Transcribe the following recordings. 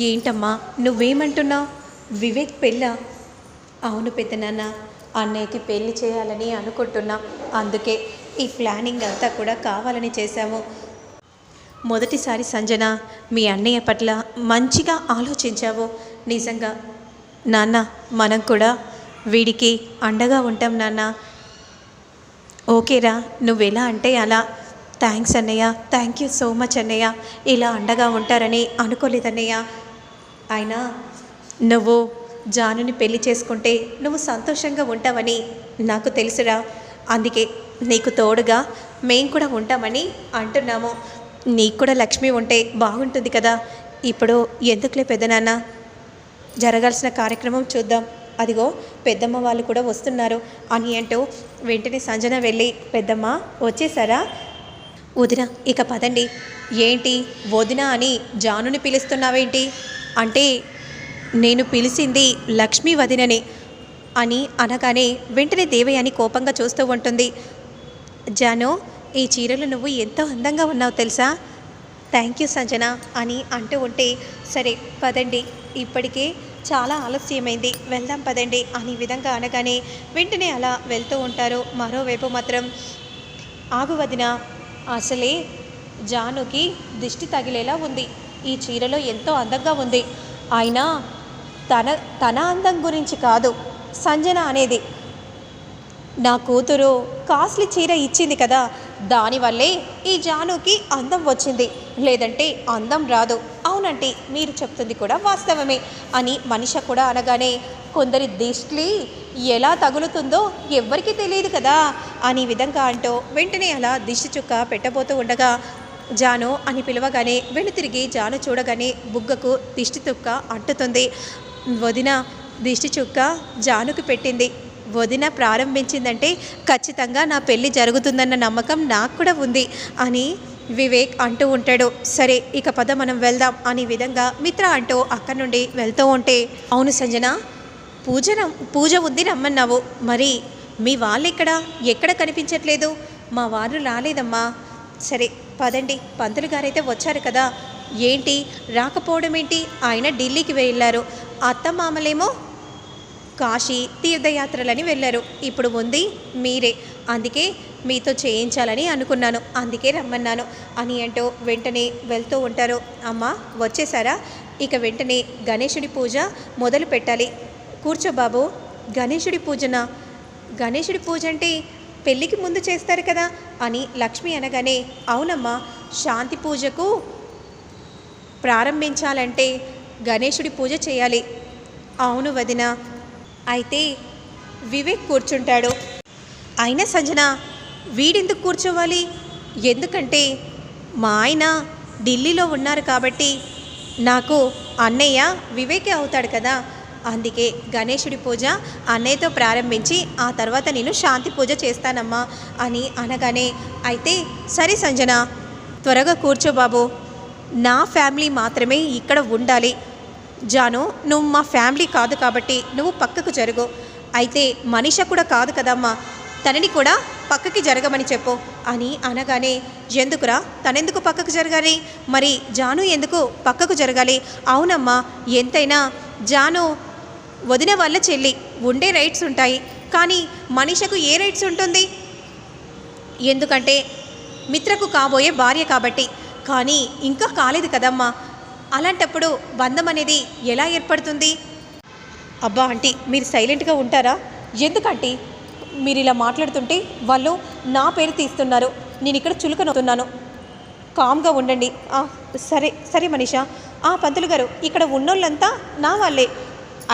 ఏంటమ్మా నువ్వేమంటున్నావు? వివేక్ పెళ్ళా? అవును పెద్దనాన్న అన్నయ్యకి పెళ్ళి చేయాలని అనుకుంటున్నాం. అందుకే ఈ ప్లానింగ్ అంతా కూడా కావాలని చేశాము. మొదటిసారి సంజన మీ అన్నయ్య పట్ల మంచిగా ఆలోచించావు. నిజంగా నాన్న మనం కూడా వీడికి అండగా ఉంటాం నాన్న. ఓకేరా నువ్వెలా అంటే అలా. థ్యాంక్స్ అన్నయ్య థ్యాంక్ యూ సో మచ్ అన్నయ్య. ఇలా అండగా ఉంటారని అనుకోలేదన్నయ్య. అయినా నువ్వు జానుని పెళ్ళి చేసుకుంటే నువ్వు సంతోషంగా ఉంటావని నాకు తెలుసురా. అందుకే నీకు తోడుగా మేం కూడా ఉంటామని అంటున్నాము. నీకు కూడా లక్ష్మి ఉంటే బాగుంటుంది కదా. ఇప్పుడు ఎందుకులే పెద్దనాన్న? జరగాల్సిన కార్యక్రమం చూద్దాం. అదిగో పెద్దమ్మ వాళ్ళు కూడా వస్తున్నారు. అని అంటూ వెంటనే సంజన వెళ్ళి పెద్దమ్మ వచ్చేసారా? వదిన ఇక పదండి. ఏంటి? వదిన అని జానుని పిలుస్తున్నావేంటి? అంటే నేను పిలిచింది లక్ష్మీ వదినని అని అనగానే వెంటనే దేవయాని కోపంగా చూస్తూ ఉంటుంది. జాను ఈ చీరలు నువ్వు ఎంతో అందంగా ఉన్నావు తెలుసా? థ్యాంక్ యూ సంజన అని అంటూ ఉంటే సరే పదండి. ఇప్పటికే చాలా ఆలస్యమైంది. వెళ్దాం పదండి అని విధంగా అనగానే వెంటనే అలా వెళ్తూ ఉంటారు. మరోవైపు మాత్రం ఆగు వదిన అసలే జానుకి దిష్టి తగిలేలా ఉంది. ఈ చీరలో ఎంతో అందంగా ఉంది. అయినా తన తన అందం గురించి కాదు సంజన అనేది. నా కూతురు కాస్ట్లీ చీర ఇచ్చింది కదా దానివల్లే ఈ జానుకి అందం వచ్చింది. లేదంటే అందం రాదు. అవునంటే మీరు చెప్తుంది కూడా వాస్తవమే అని మనిష కూడా అనగానే కొందరి దిష్టి ఎలా తగులుతుందో ఎవ్వరికీ తెలియదు కదా అని విధంగా అంటూ వెంటనే అలా దిష్టి చుక్క పెట్టబోతూ ఉండగా జాను అని పిలవగానే వెనుతిరిగి జాను చూడగానే బుగ్గకు దిష్టి తుక్క అంటుతుంది. వదిన దిష్టి చుక్క జానుకు పెట్టింది. వదిన ప్రారంభించిందంటే ఖచ్చితంగా నా పెళ్ళి జరుగుతుందన్న నమ్మకం నాకు కూడా ఉంది అని వివేక్ అంటూ ఉంటాడు. సరే ఇక పద మనం వెళ్దాం అనే విధంగా మిత్ర అంటూ అక్కడి నుండి వెళ్తూ ఉంటే అవును సంజన పూజన పూజ ఉంది రమ్మన్నావు. మరి మీ వాళ్ళు ఎక్కడ ఎక్కడ కనిపించట్లేదు? మా వారు రాలేదమ్మా. సరే పదండి. పంతులు గారైతే వచ్చారు కదా. ఏంటి? రాకపోవడం ఏంటి? ఆయన ఢిల్లీకి వెళ్ళారు. అత్త మామలేమో కాశీ తీర్థయాత్రలని వెళ్ళారు. ఇప్పుడు ఉంది మీరే. అందుకే మీతో చేయించాలని అనుకున్నాను. అందుకే రమ్మన్నాను. అని అంటూ వెంటనే వెళ్తూ ఉంటారు. అమ్మ వచ్చేసారా ఇక వెంటనే గణేశుడి పూజ మొదలు పెట్టాలి. కూర్చో బాబు. గణేశుడి పూజన? గణేశుడి పూజ అంటే పెళ్ళికి ముందు చేస్తారు కదా. అని లక్ష్మి అనగానే అవునమ్మా శాంతి పూజకు ప్రారంభించాలంటే గణేశుడి పూజ చేయాలి. అవును వదిన. అయితే వివేక్ కూర్చుంటాడు. అయినా సంజన వీడెందుకు కూర్చోవాలి? ఎందుకంటే మా ఆయన ఢిల్లీలో ఉన్నారు కాబట్టి నాకు అన్నయ్య వివేకే అవుతాడు కదా. అందుకే గణేశుడి పూజ అన్నయ్యతో ప్రారంభించి ఆ తర్వాత నేను శాంతి పూజ చేస్తానమ్మా అని అనగానే అయితే సరే సంజన త్వరగా కూర్చో బాబు. నా ఫ్యామిలీ మాత్రమే ఇక్కడ ఉండాలి. జాను నువ్వు మా ఫ్యామిలీ కాదు కాబట్టి నువ్వు పక్కకు జరుగు. అయితే మనిష కూడా కాదు కదమ్మా. తనని కూడా పక్కకి జరగమని చెప్పు అని అనగానే ఎందుకురా? తనెందుకు పక్కకు జరగాలి? మరి జాను ఎందుకు పక్కకు జరగాలి? అవునమ్మా ఎంతైనా జాను వదిన వల్ల చెల్లి. ఉండే రైట్స్ ఉంటాయి. కానీ మనిషకు ఏ రైట్స్ ఉంటుంది? ఎందుకంటే మిత్రకు కాబోయే భార్య కాబట్టి. కానీ ఇంకా కాలేదు కదమ్మా. అలాంటప్పుడు బంధం అనేది ఎలా ఏర్పడుతుంది? అబ్బా ఆంటీ మీరు సైలెంట్గా ఉంటారా? ఎందుకంటే? మీరు ఇలా మాట్లాడుతుంటే వాళ్ళు నా పేరు తీస్తున్నారు. నేను ఇక్కడ చులుకనవుతున్నాను కామ్గా ఉండండి. సరే సరే మనీషా. ఆ పంతులు గారు ఇక్కడ ఉన్నోళ్ళంతా నా వాళ్ళే.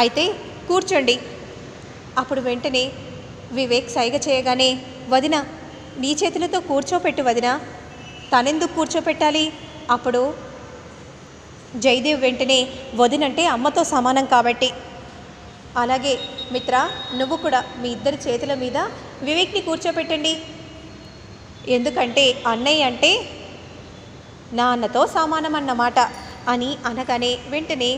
అయితే కూర్చోండి. అప్పుడు వెంటనే వివేక్ సైగ చేయగానే వదిన నీ చేతులతో కూర్చోపెట్టు వదిన. తనెందుకు కూర్చోపెట్టాలి? అప్పుడు జయదేవ్ వెంటనే వదినంటే అమ్మతో సమానం కాబట్టి. అలాగే మిత్ర నువ్వు కూడా మీ ఇద్దరి చేతుల మీద వివేక్ని కూర్చోపెట్టండి. ఎందుకంటే అన్నయ్య అంటే నాన్నతో సమానం అన్నమాట అని అనగానే వెంటనే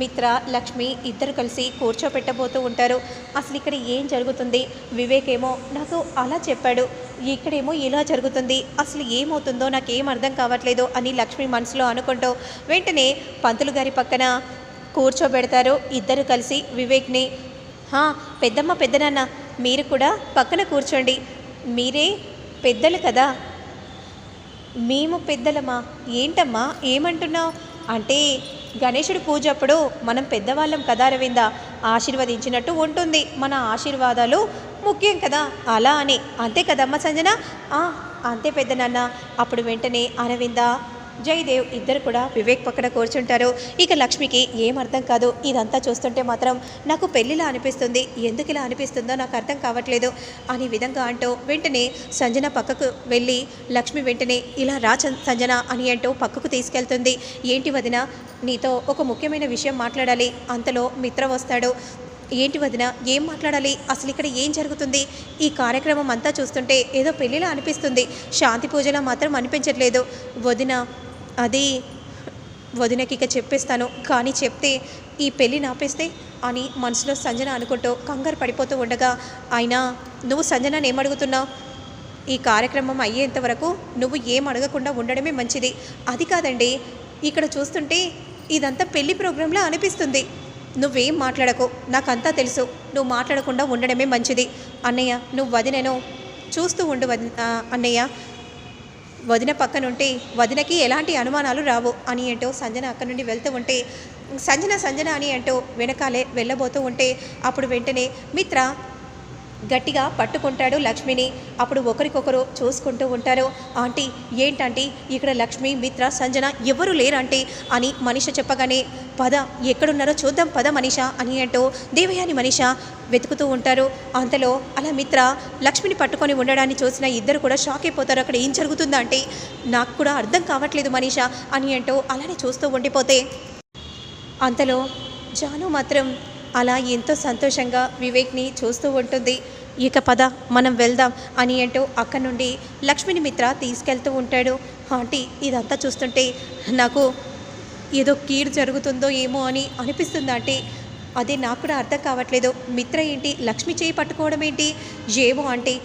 మిత్ర లక్ష్మి ఇద్దరు కలిసి కూర్చోపెట్టబోతూ ఉంటారు. అసలు ఇక్కడ ఏం జరుగుతుంది? వివేక్ ఏమో నాకు అలా చెప్పాడు. ఇక్కడేమో ఇలా జరుగుతుంది. అసలు ఏమవుతుందో నాకేం అర్థం కావట్లేదు అని లక్ష్మి మనసులో అనుకుంటూ వెంటనే పంతులు గారి పక్కన కూర్చోబెడతారు. ఇద్దరు కలిసి వివేక్ని పెద్దమ్మ పెద్దనాన్న మీరు కూడా పక్కన కూర్చోండి. మీరే పెద్దలు కదా. మేము పెద్దలమ్మా ఏంటమ్మా? ఏమంటున్నావు? అంటే గణేశుడి పూజ అప్పుడు మనం పెద్దవాళ్ళం కదా రవింద ఆశీర్వదించినట్టు ఉంటుంది. మన ఆశీర్వాదాలు ముఖ్యం కదా? అలా అని. అంతే కదమ్మా సంజన? "ఆ, అంతే పెద్ద నాన్న. అప్పుడు వెంటనే అరవింద జయదేవ్ ఇద్దరు కూడా వివేక్ పక్కన కూర్చుంటారు. ఇక లక్ష్మికి ఏం అర్థం కాదు. ఇదంతా చూస్తుంటే మాత్రం నాకు పెళ్ళిలా అనిపిస్తుంది. ఎందుకు ఇలా అనిపిస్తుందో నాకు అర్థం కావట్లేదు. అనే విధంగా అంటూ వెంటనే సంజన పక్కకు వెళ్ళి లక్ష్మి వెంటనే ఇలా రా సంజన అని అంటూ పక్కకు తీసుకెళ్తుంది. ఏంటి వదిన? నీతో ఒక ముఖ్యమైన విషయం మాట్లాడాలి. అంతలో మిత్ర వస్తాడు. ఏంటి వదిన? ఏం మాట్లాడాలి? అసలు ఇక్కడ ఏం జరుగుతుంది? ఈ కార్యక్రమం అంతా చూస్తుంటే ఏదో పెళ్ళిలా అనిపిస్తుంది. శాంతి పూజలా మాత్రం అనిపించట్లేదు. వదిన అది వదినకి ఇక చెప్పేస్తాను. కానీ చెప్తే ఈ పెళ్ళి నాపేస్తే అని మనసులో సంజన అనుకుంటూ కంగారు పడిపోతూ ఉండగా అయినా నువ్వు సంజనని ఏమడుగుతున్నావు ఈ కార్యక్రమం అయ్యేంత వరకు నువ్వు ఏం అడగకుండా ఉండడమే మంచిది. అది కాదండి ఇక్కడ చూస్తుంటే ఇదంతా పెళ్ళి ప్రోగ్రాంలా అనిపిస్తుంది. నువ్వేం మాట్లాడకు నాకంతా తెలుసు. నువ్వు మాట్లాడకుండా ఉండడమే మంచిది. అన్నయ్య నువ్వు వదినను చూస్తూ ఉండు వది అన్నయ్య. వదిన పక్కనుంటే వదినకి ఎలాంటి అనుమానాలు రావు అని ఏంటో సంజన అక్కడి నుండి వెళ్తూ ఉంటే సంజన సంజన అని అంటూ వెనకాలే వెళ్ళబోతూ ఉంటే అప్పుడు వెంటనే మిత్ర గట్టిగా పట్టుకుంటాడు లక్ష్మిని. అప్పుడు ఒకరికొకరు చూసుకుంటూ ఉంటారు. ఆంటీ ఏంటంటే? ఇక్కడ లక్ష్మి మిత్ర సంజన ఎవరు లేరంటే అని మనిష చెప్పగానే పద ఎక్కడున్నారో చూద్దాం పద మనిష అని అంటూ దేవయాని మనిష వెతుకుతూ ఉంటారు. అంతలో అలా మిత్ర లక్ష్మిని పట్టుకొని ఉండడాన్ని చూసిన ఇద్దరు కూడా షాక్ అయిపోతారు. అక్కడ ఏం జరుగుతుందంటే నాకు కూడా అర్థం కావట్లేదు మనీష అని అంటూ అలానే చూస్తూ ఉండిపోతే అంతలో జాను మాత్రం అలా ఎంతో సంతోషంగా వివేక్ని చూస్తూ ఉంటుంది. ఇక పద మనం వెళ్దాం అని అంటూ అక్కడి నుండి లక్ష్మిని మిత్ర తీసుకెళ్తూ ఉంటాడు. ఆంటీ ఇదంతా చూస్తుంటే నాకు ఏదో కీడు జరుగుతుందో ఏమో అని అనిపిస్తుంది ఆంటీ. అదే నాకు కూడా అర్థం కావట్లేదు. మిత్ర ఏంటి? లక్ష్మి చేయి పట్టుకోవడం ఏంటి? ఏమో ఆంటీ.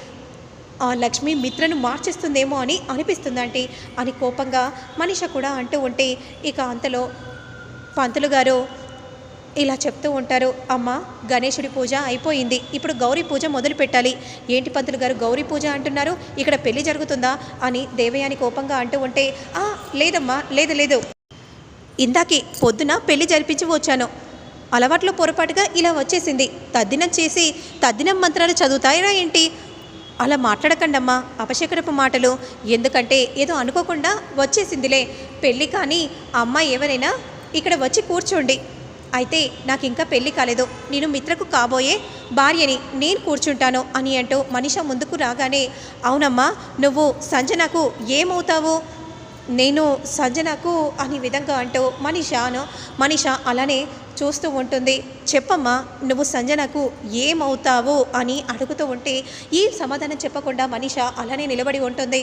ఆ లక్ష్మి మిత్రను మార్చేస్తుందేమో అని అనిపిస్తుందంటే అని కోపంగా మనిష కూడా అంటూ ఉంటే ఇక అంతలో పంతులు గారు ఇలా చెప్తూ ఉంటారు అమ్మ గణేశుడి పూజ అయిపోయింది. ఇప్పుడు గౌరీ పూజ మొదలు పెట్టాలి. ఏంటి పంతులు గారు గౌరీ పూజ అంటున్నారు? ఇక్కడ పెళ్ళి జరుగుతుందా? అని దేవయాని కోపంగా అంటూ ఉంటే ఆ లేదమ్మా లేదు లేదు. ఇందాకే పొద్దున పెళ్ళి జరిపించి వచ్చాను. అలవాట్లో పొరపాటుగా ఇలా వచ్చేసింది. తద్దినం చేసి తద్దినం మంత్రాలు చదువుతాయిరా ఏంటి? అలా మాట్లాడకండమ్మా అపశకరపు మాటలు. ఎందుకంటే ఏదో అనుకోకుండా వచ్చేసిందిలే. పెళ్ళి కానీ అమ్మాయి ఎవరైనా ఇక్కడ వచ్చి కూర్చోండి. అయితే నాకు ఇంకా పెళ్ళి కాలేదు. నేను మిత్రకు కాబోయే భార్యని నేను కూర్చుంటాను అని అంటూ మనిష ముందుకు రాగానే అవునమ్మా నువ్వు సంజనకు ఏమవుతావు? నేను సంజనకు అని విధంగా అంటూ మనీషాను మనీష అలానే చూస్తూ ఉంటుంది. చెప్పమ్మా నువ్వు సంజనకు ఏమవుతావు? అని అడుగుతూ ఉంటే ఈ సమాధానం చెప్పకుండా మనీష అలానే నిలబడి ఉంటుంది.